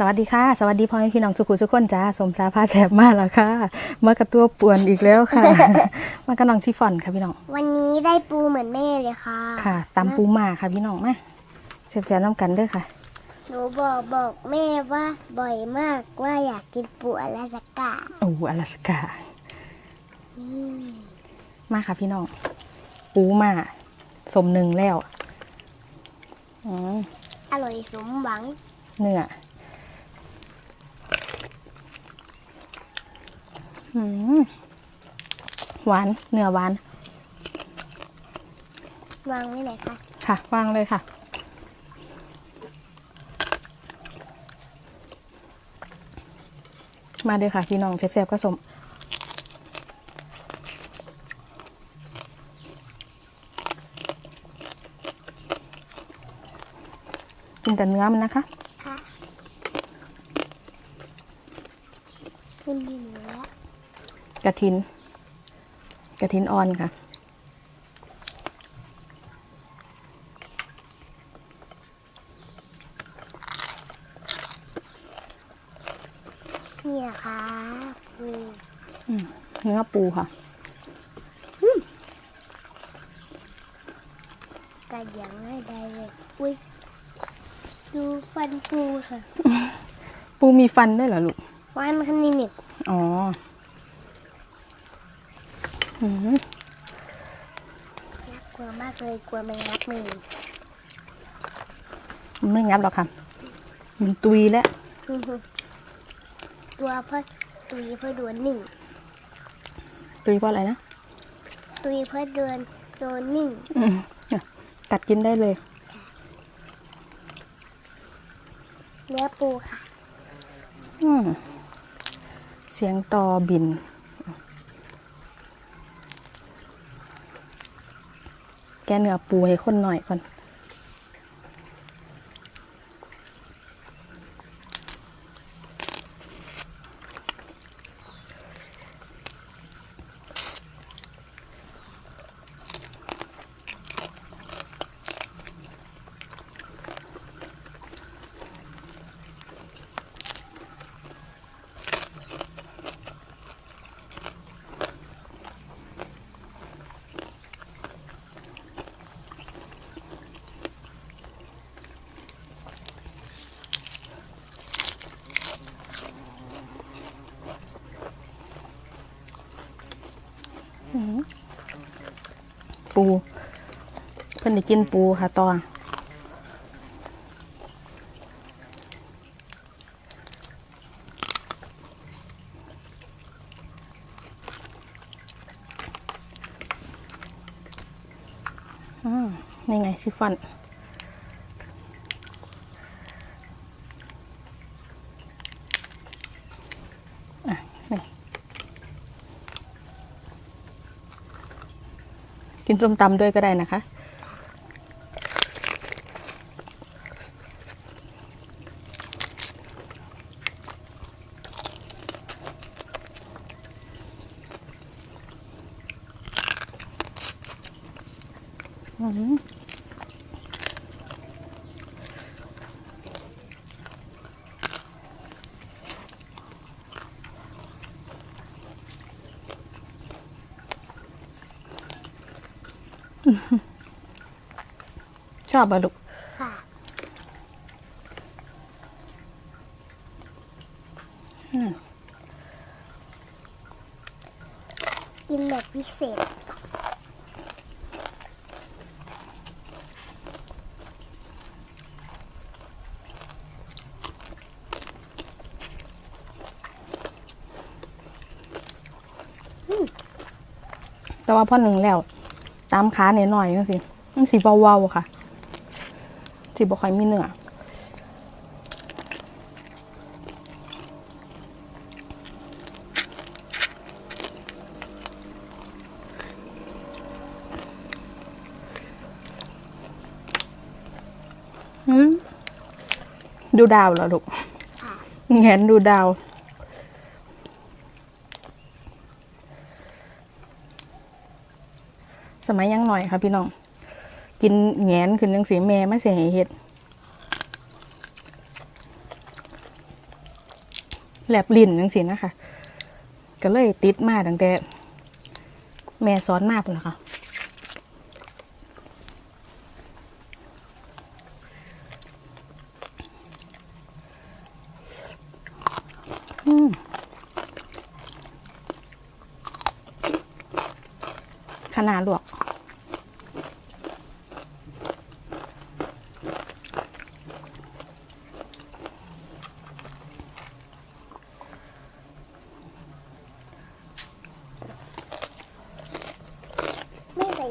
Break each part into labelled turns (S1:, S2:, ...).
S1: สวัสดีค่ะ สวัสดีพ่อแม่พี่น้องสุขุสุขคนจ้าสมสาพาแสบมากแล้วค่ะมากับตัวป่วนอีกแล้วค่ะ มากับน้องชิฟอนค่ะพี่น้อง
S2: วันนี้ได้ปูเหมือนแม่เลยค่ะ
S1: ค่ะตำปูมาค่ะพี่น้องมาแสบๆน้ำกันเด้อค่ะ
S2: หนูบอกบอกแม่ว่าบ่อยมากว่าอยากกินปูอลาสกา
S1: โอ้อลาสกา
S2: อืม
S1: มาค่ะพี่น้อง ปูมาสมหนึ่งแล้วอืม
S2: อร่อยสมหวัง
S1: เนื้ออืม หวานเนื้อหวาน
S2: วางไว้ไหนคะ
S1: ค่ะวางเลยค่ะ มาเลยค่ะ พี่น้องแซ่บๆก็สมกินแต่เนื้อมันนะคะ
S2: ค่ะขึ้นดินแล้ว
S1: ก ระทิน กระทินอ่อนค่ะ
S2: นี่นะคะปู
S1: เนื้อปูค่ะ
S2: กระยังให้ได้เลยอุ้ยดูฟันปูค่ะ
S1: ปูมีฟันด้วยเหรอลูก
S2: ฟันคันนี้เนี่ย
S1: อ๋ออืม
S2: น่ากลัวมากเลยกลัวแมงงับมือ
S1: มันไม่งับหรอกค่ะ มันตุยแล้ว
S2: ตัวเพื่อตุยเพื่อโดนหนึ่ง
S1: ตุยเพราะอะไรนะ
S2: ตุยเพื่อเดินโดนหนึ่ง
S1: อืมเนี่ยกัดกินได้เลย
S2: เนื้อปูค่ะ
S1: อืมเสียงตอบิน แกเนื้อปูให้คนหน่อยก่อน ปู เพิ่นได้กินปูค่ะตอนนี่ไงชิฟฟ่อนอะนี่ กินส้มตำด้วยก็ได้นะคะ อืม ชอบอะลูก
S2: ค่ะ
S1: อืม
S2: กินแบบพิเศษ
S1: แต่ว่าพ่อหนึ่งแล้วตามขาหน่อยๆจังสิมันสีเบาๆค่ะสีบ่ค่อยมีเนื้ออืมดูดาวเหรอลูก
S2: ค่ะ
S1: แงนดูดาว สมัยยังหน่อยค่ะพี่น้อง กินแงนขึ้นจังสีแม่ไม่เสียให้เฮ็ดแลบลิ้นจังซี่นะคะ ก็เลยติดมาตั้งแต่ แม่สอนมาพุ่นล่ะค่ะขนาดลวก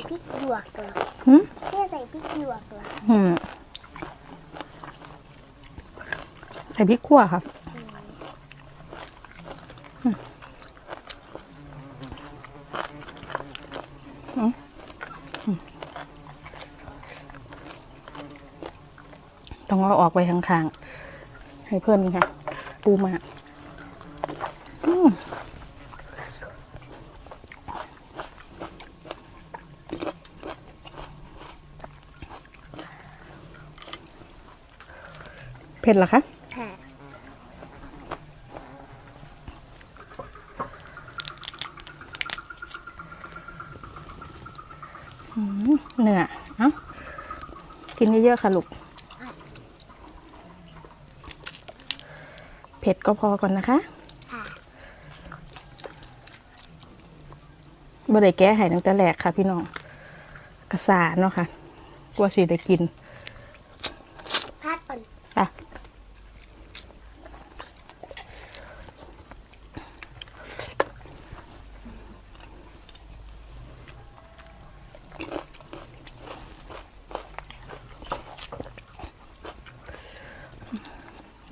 S2: พริกหยวกเหรอ
S1: หืม
S2: ไม่ใส่พริกหยวกเหรอ
S1: อืมใส่พริกขั่วค่ะอืมอืมอืมต้องเอาออกไปข้างๆ ให้เพื่อนค่ะ ปูมา ผ็ดเหรอคะ
S2: ค่ะ
S1: เนื้อเอ้ากินเยอะๆค่ะลูก เผ็ดก็พอก่อนนะคะ
S2: ค่ะ
S1: บ่ได้แก้ไห้ตั้งแต่แรกค่ะพี่น้องกระสาเนาะค่ะ กลัวสิได้กิน
S2: พักก่อน
S1: อะ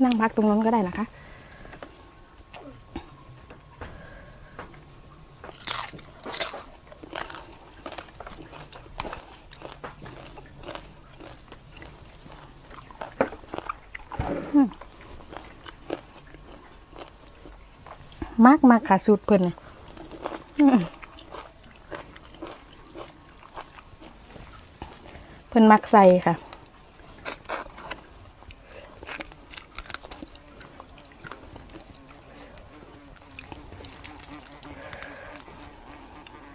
S1: นั่ง พักตรงนั้นก็ได้นะคะ มากมากค่ะสูตรเพิ่นน่ะอืมเพิ่นมักใส่ค่ะ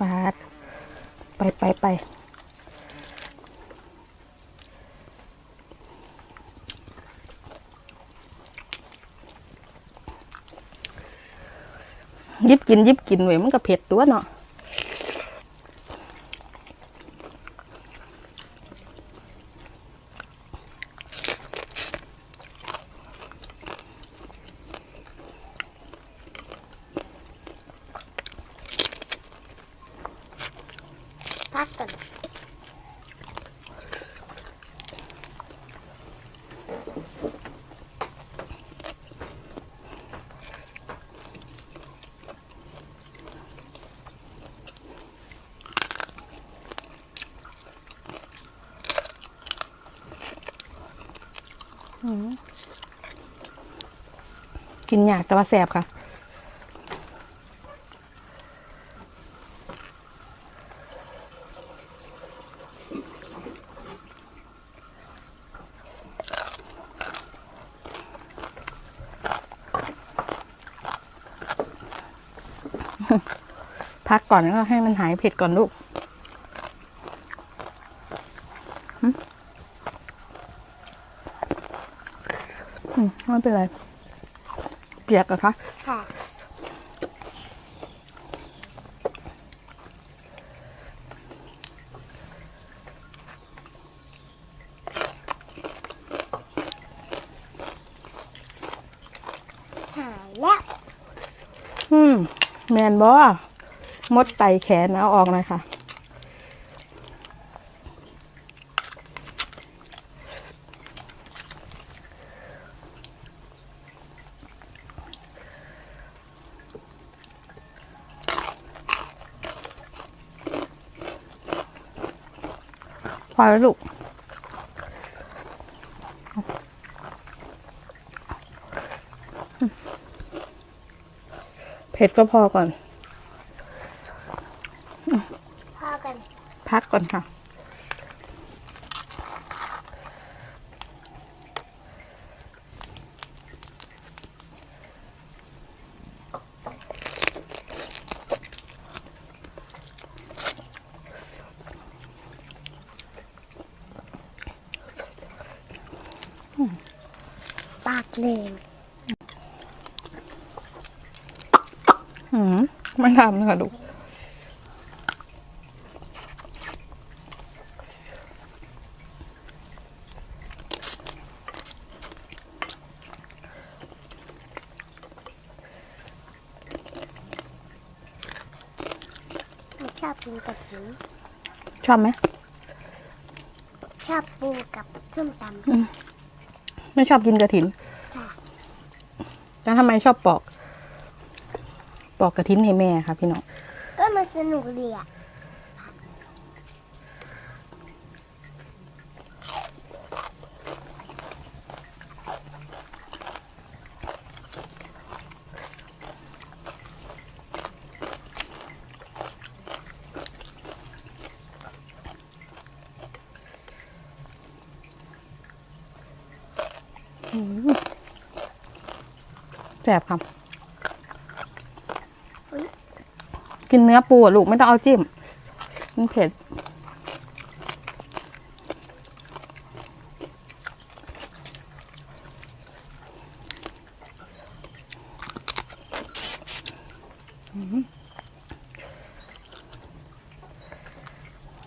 S1: ปาด ไปไปไปยิบ กินยิบกินเว้ยมันก็เผ็ดตัวเนาะ
S2: กิน
S1: ยากแต่ว่าแสบค่ะ พักก่อนแล้วก็ให้มันหายเผ็ดก่อนลูกหึอืม ไม่เป็นไร เปียกเหรอะคะ
S2: ค่ะ หายแล้ว
S1: อืม แมนบอมดไตแขนเอาออกหน่อยค่ะ อแล้วลูกเผ็ดก็พอก่อน
S2: พอกัน
S1: พักก่อนค่ะ
S2: ห ปากเลง
S1: อืมไม่ทำค่ะลูก
S2: ไม่ชอบกินกระถิ่น
S1: ชอบไหม
S2: ชอบกินกับส้มต
S1: ไม่ชอบกินกระถินำ
S2: ค่ะ
S1: แล้วทำไมชอบปอก ปอกกระถินให้แม่ค่ะพี่น้อง
S2: ก็มันสนุกดีอะ
S1: แสบครับ กินเนื้อปูอะลูกไม่ต้องเอาจิ้ม มันเผ็ด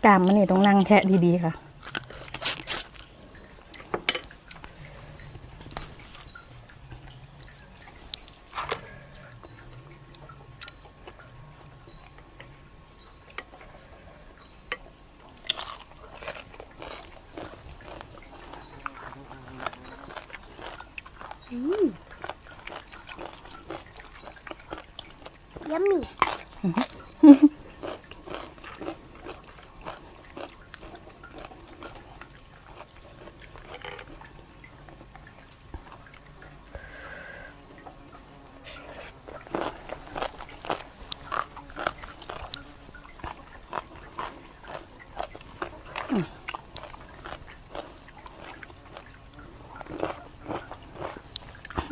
S1: กามมันนี่ต้องนั่งแทะดี ๆ ค่ะ
S2: ยัมมี่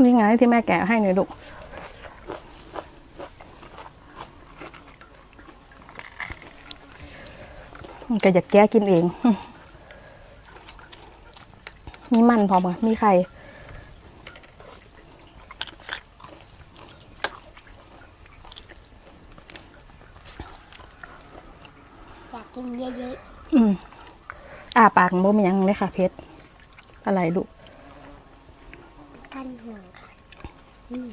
S1: นี่ไงที่แม่ กะให้หน่อยลูกมันก็อยากแก้กินเอง มีมันพร้อมอะมีไข่
S2: อยากกินเยอะ
S1: อืมอ่าปากบ่มีหยังเลยค่ะเพชรอะไรลูก
S2: ๆกันห่วงค่ะนี่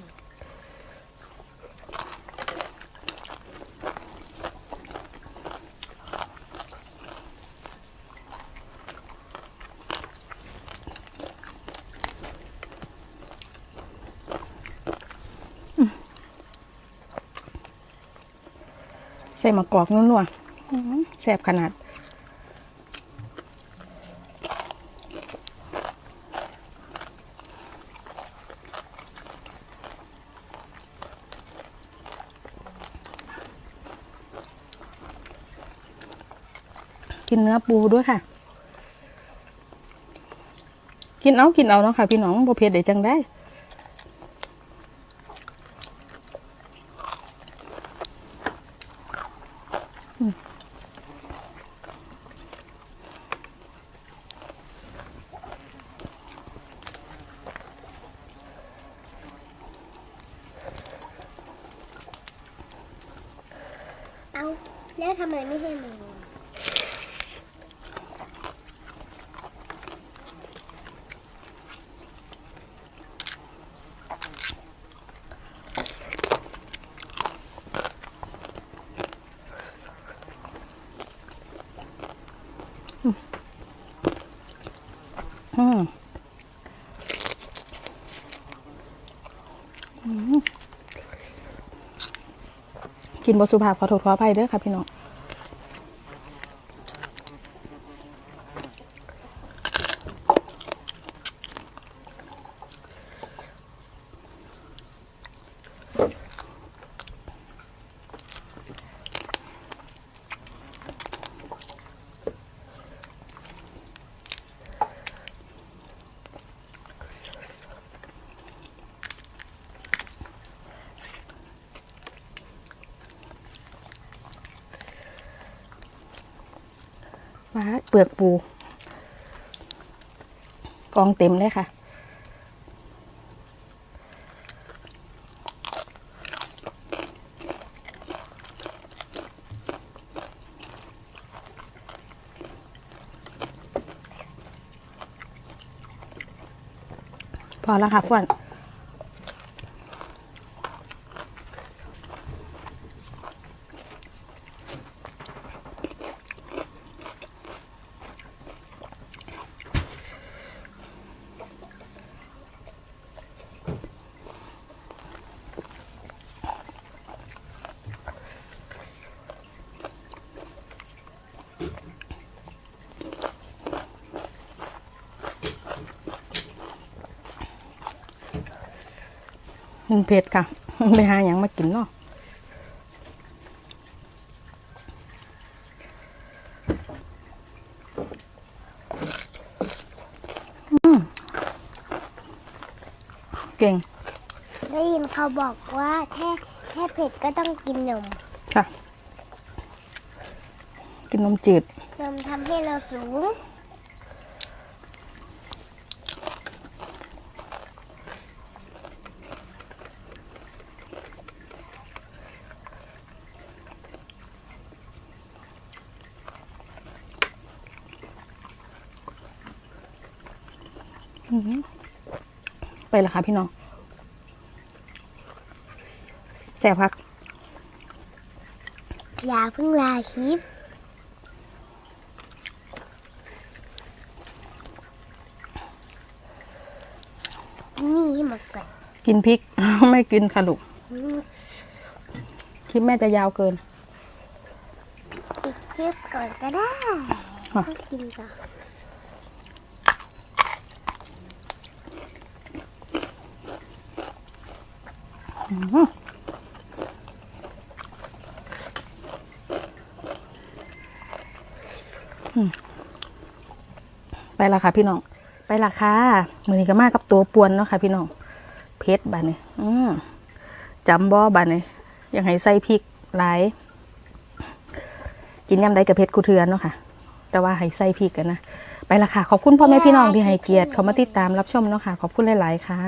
S1: ส่มะกอกนัวๆอื้อหือแซ่บขนาดกินเนื้อปูด้วยค่ะ กินเอา กินเอาเนาะค่ะ พี่น้องบ่เผ็ดได้จังได้
S2: แล้วทำไมไม่ให้มัน
S1: อืมอืม กินบสุภาพขอโทษขออภัยเด้อค่ะพี่น้อง้าเปลือกปู กองเต็มเลยค่ะ พอแล้วค่ะเพื่น มันเผ็ดค่ะไปหาอย่างมากินเนาะอืมเก่ง
S2: ได้ยินเขาบอกว่าแค่แค่เผ็ดก็ต้องกินนม
S1: ค่ะ กินนมจืด
S2: นมทำให้เราสูง
S1: ไปและค่ะพี่น้องแซ่บพัก
S2: อย่าเพิ่งลาคลิปนี่ให้หมดก่อน
S1: กินพริก ไม่กินค่ะลูก
S2: อืม
S1: คลิปแม่จะยาวเกิน
S2: ปิดคลิปก่อนก็ได้
S1: ค่ะ
S2: ก็กินต่อ
S1: อื้อหืออืม ไปละค่ะพี่น้อง ไปละค่ะมือนี้ก็มากับตัวปวนเนาะค่ะพี่น้อง เพชรบานนี้อืมจำบ่บานนี้ยังให้ใส่พริกหลาย กินยำใดกับเพชรกูเทือนเนาะค่ะ แต่ว่าให้ใส่พริกกันนะ ไปละค่ะ ขอบคุณพ่อแม่พี่น้องที่ให้เกียรติเขามาติดตามรับชมเนาะค่ะ ขอบคุณหลาย ๆ ค่ะ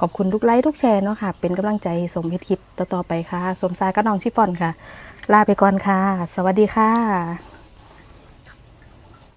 S1: ขอบคุณทุกไลค์ทุกแชร์เนาะค่ะ เป็นกำลังใจให้สมเพชรคลิปต่อ ๆ ไปค่ะ สมสายก็น้องชิฟฟอนค่ะ ลาไปก่อนค่ะ สวัสดีค่ะ